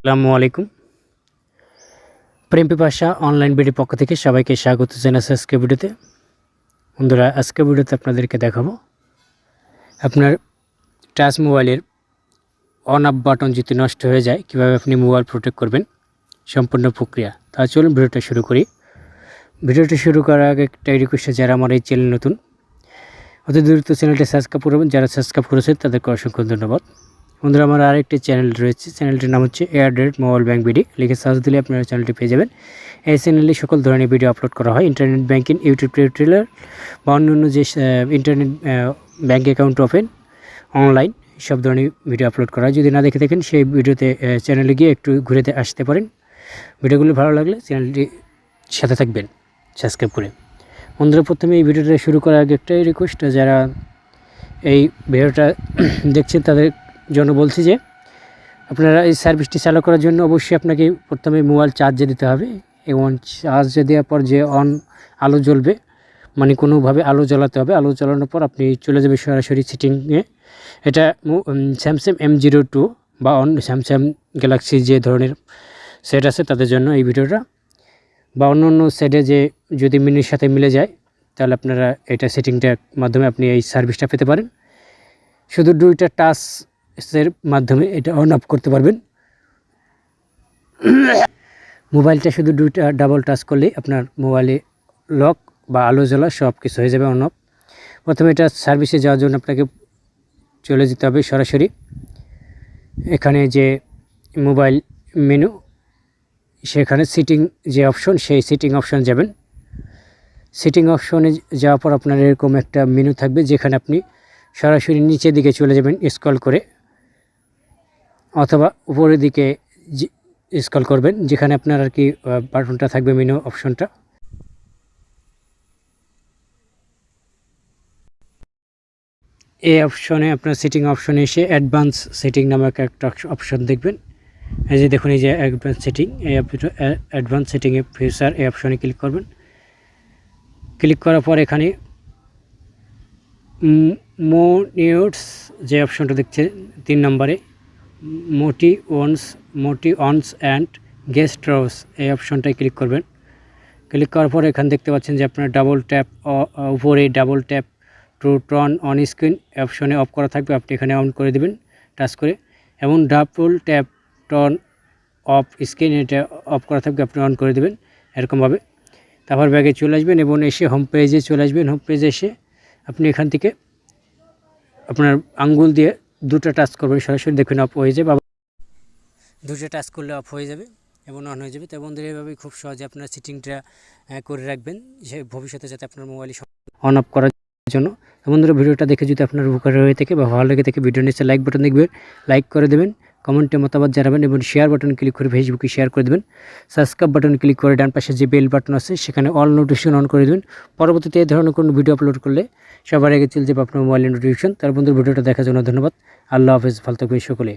আসসালামু আলাইকুম। প্রেম পিপাসা অনলাইন ভিডিও পক্ষ থেকে সবাইকে স্বাগত জানাচ্ছি আজকে ভিডিওতে। বন্ধুরা আজকে ভিডিওতে আপনাদেরকে দেখাবো। আপনার টাচ মোবাইলের অন আপ বাটন যদি নষ্ট হয়ে যায়, কীভাবে আপনি মোবাইল প্রোটেক্ট করবেন? সম্পূর্ণ প্রক্রিয়া। তা চলুন ভিডিওটা শুরু করি। ভিডিওটা শুরু করার আগে একটা রিকোয়েস্ট যারা আমার এই চ্যানেল নতুন, অতি দ্রুত চ্যানেলটি সাবস্ক্রাইব করবেন। যারা সাবস্ক্রাইব করেছেন তাদেরকে অসংখ্য ধন্যবাদ। বন্ধুরা, আমার আরেকটি চ্যানেল রয়েছে। চ্যানেলটির নাম হচ্ছে এয়ারডেট মোবাইল ব্যাংক বিডি লিখে সার্চ দিলে আপনারা চ্যানেলটি পেয়ে যাবেন। এই চ্যানেলে সকল ধরনের ভিডিও আপলোড করা হয়। ইন্টারনেট ব্যাংকিং ইউটিউব টিউটোরিয়াল বা অন্যান্য যে internet bank account open online সব ধরনের ভিডিও আপলোড করা হয়। যদি না দেখে থাকেন, সেই ভিডিওতে চ্যানেলে গিয়ে একটু ঘুরে আসতে পারেন। ভিডিওগুলো ভালো লাগলে চ্যানেলটি সাথে থাকবেন সাবস্ক্রাইব করে। বন্ধুরা, প্রথমে এই ভিডিওটা শুরু করার আগে একটাই রিকোয়েস্ট যারা এই ভিডিওটা দেখছেন, তাদের জন্য বলছি যে আপনারা এই সার্ভিসটি চালু করার জন্য অবশ্যই আপনাকে প্রথমে মোবাইল চার্জে দিতে হবে এবং চার্জে দেওয়ার পর যে অন আলো জ্বলবে মানে কোনোভাবে আলো জ্বালাতে হবে, আলো জ্বালানোর পর আপনি চলে যাবে সরাসরি সিটিংয়ে এটা স্যামসাং এম জিরো টু বা অন স্যামসাং গ্যালাক্সি যে ধরনের সেট আছে তাদের জন্য এই ভিডিওটা। বা অন্য অন্য সেটে যে যদি মিনির সাথে মিলে যায়, তাহলে আপনারা এটা সেটিংটার মাধ্যমে আপনি এই সার্ভিসটা পেতে পারেন। শুধু দুইটা টাচ এর মাধ্যমে এটা অন অফ করতে পারবেন। মোবাইলটা শুধু দুইটা ডাবল টাচ করলেই আপনার মোবাইলে লক বা আলো জ্বলা সব কিছু হয়ে যাবে অন অফ প্রথমে এটা সার্ভিসে যাওয়ার জন্য আপনাকে চলে যেতে হবে সরাসরি। এখানে যে মোবাইল মেনু সেখানে সিটিং যে অপশন সেই সিটিং অপশন যাবেন। সিটিং অপশনে যাওয়ার পর আপনার এরকম একটা মেনু থাকবে, যেখানে আপনি সরাসরি নিচের দিকে চলে যাবেন স্ক্রল করে। অথবা উপরের দিকে স্কল করবেন, যেখানে আপনার আর কি বাটনটা থাকবে মেনু অপশনটা এই অপশনে আপনার সেটিং অপশনে এসে অ্যাডভান্স সেটিং নামক একটা অপশন দেখবেন। এই যে দেখুন, এই যে অ্যাডভান্স সেটিং এই অ্যাডভান্স সেটিংয়ে ফিউচার এই অপশনে ক্লিক করবেন। ক্লিক করার পর এখানে মোনিউটস যে অপশনটা দেখছে তিন নম্বরে মোটি ওয়ান্স মোটি অনস অ্যান্ড গেস্ট হাউস এই অপশনটায় ক্লিক করবেন। ক্লিক করার পর এখানে দেখতে পাচ্ছেন যে আপনার ডাবল ট্যাপ উপরে double tap, to turn on screen, অপশনে অফ করা থাকবে, আপনি এখানে অন করে দেবেন, টাচ করে। এবং double tap turn off screen, এটা অফ করা থাকবে, আপনি অন করে দেবেন, এরকমভাবে। তারপর ব্যাগে চলে আসবেন এবং এসে হোম পেজে চলে আসবেন। হোম পেজে এসে আপনি এখান থেকে আপনার আঙ্গুল দিয়ে দুটো টাচ করবেন সরাসরি দেখুন অফ হয়ে যাবে দুটো টাচ করলে অফ হয়ে যাবে এবং অন হয়ে যাবে। তো বন্ধুরা এভাবে খুব সহজে আপনার সিটিংটা করে রাখবেন। যে ভবিষ্যতে যাতে আপনার মোবাইল অন অফ করার জন্য। বন্ধুরা, ভিডিওটা দেখে যদি আপনার উপকার হয়ে থাকে বা ভালো লেগে থাকে ভিডিও নিচে লাইক বাটন দেখবেন লাইক করে দেবেন। কমেন্টে মতামত জানাবেন এবং শেয়ার বাটন ক্লিক করে ফেসবুকে শেয়ার করে দেবেন। সাবস্ক্রাইব বাটন ক্লিক করে ডান পাশে যে বেল বাটন আছে, সেখানে অল নোটিফিকেশন অন করে দেবেন। পরবর্তীতে এই ধরনের কোনো ভিডিও আপলোড করলে সবার আগে চলে যাবে আপনার মোবাইলের নোটিফিকেশন তার বন্ধুর ভিডিওটা দেখার জন্য ধন্যবাদ। আল্লাহ হাফেজ, ভালো সকলে।